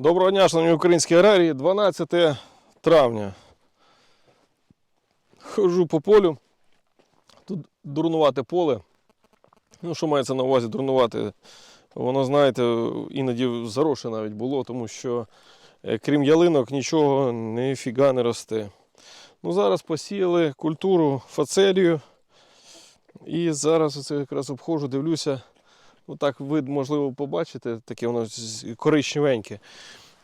Доброго дня, шановні українські аграрії. 12 травня. Хожу по полю. Тут дурнувате поле. Ну, що мається на увазі дурнувати? Воно, знаєте, іноді заросше навіть було, тому що е, крім ялинок нічого ніфіга не росте. Ну, зараз посіяли культуру фацелію. І зараз оце якраз обходжу, дивлюся. Ну так вид, можливо, побачите, таке воно коричневеньке.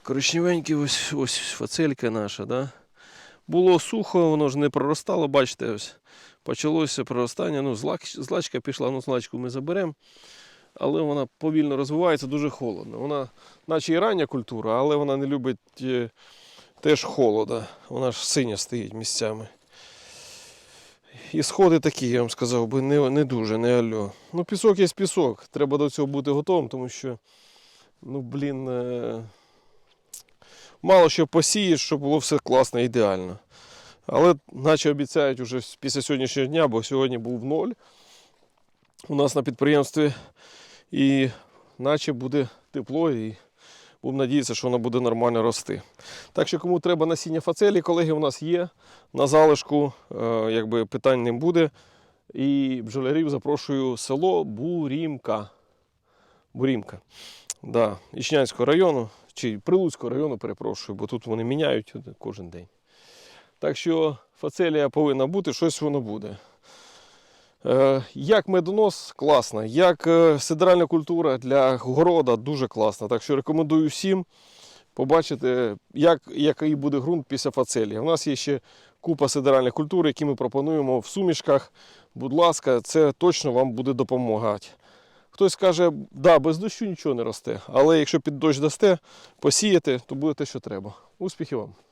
Коричневеньке ось, ось фацелька наша, да? Було сухо, воно ж не проростало, бачите, ось почалося проростання. Ну, злачка пішла, ну злачку ми заберемо. Але вона повільно розвивається, дуже холодно. Вона, наче і рання культура, але вона не любить е, теж холода. Вона ж синя стоїть місцями. І сходи такі, я вам сказав би, не, не дуже, не альо. Ну, пісок є пісок. Треба до цього бути готовим, тому що, ну, блін, е... мало що посієш, щоб було все класно, ідеально. Але наче обіцяють уже після сьогоднішнього дня, бо сьогодні був ноль у нас на підприємстві. І наче буде тепло і будемо надіятися, що воно буде нормально рости. Так що, кому треба насіння фацелі, колеги, у нас є на залишку, е, якби питань не буде. І бджолярів запрошую село Бурімка. Бурімка. Да, Ічнянського району, чи Прилуцького району, перепрошую, бо тут вони міняють кожен день. Так що фацелія повинна бути, щось воно буде. Е, Як медонос класно, як е, сидеральна культура для города дуже класно. Так що рекомендую всім побачити, як, який буде ґрунт після фацелії. У нас є ще купа сидеральних культур, які ми пропонуємо в сумішках. Будь ласка, це точно вам буде допомагати. Хтось скаже, да, без дощу нічого не росте, але якщо під дощ дасте, посіяти, то буде те, що треба. Успіхів вам!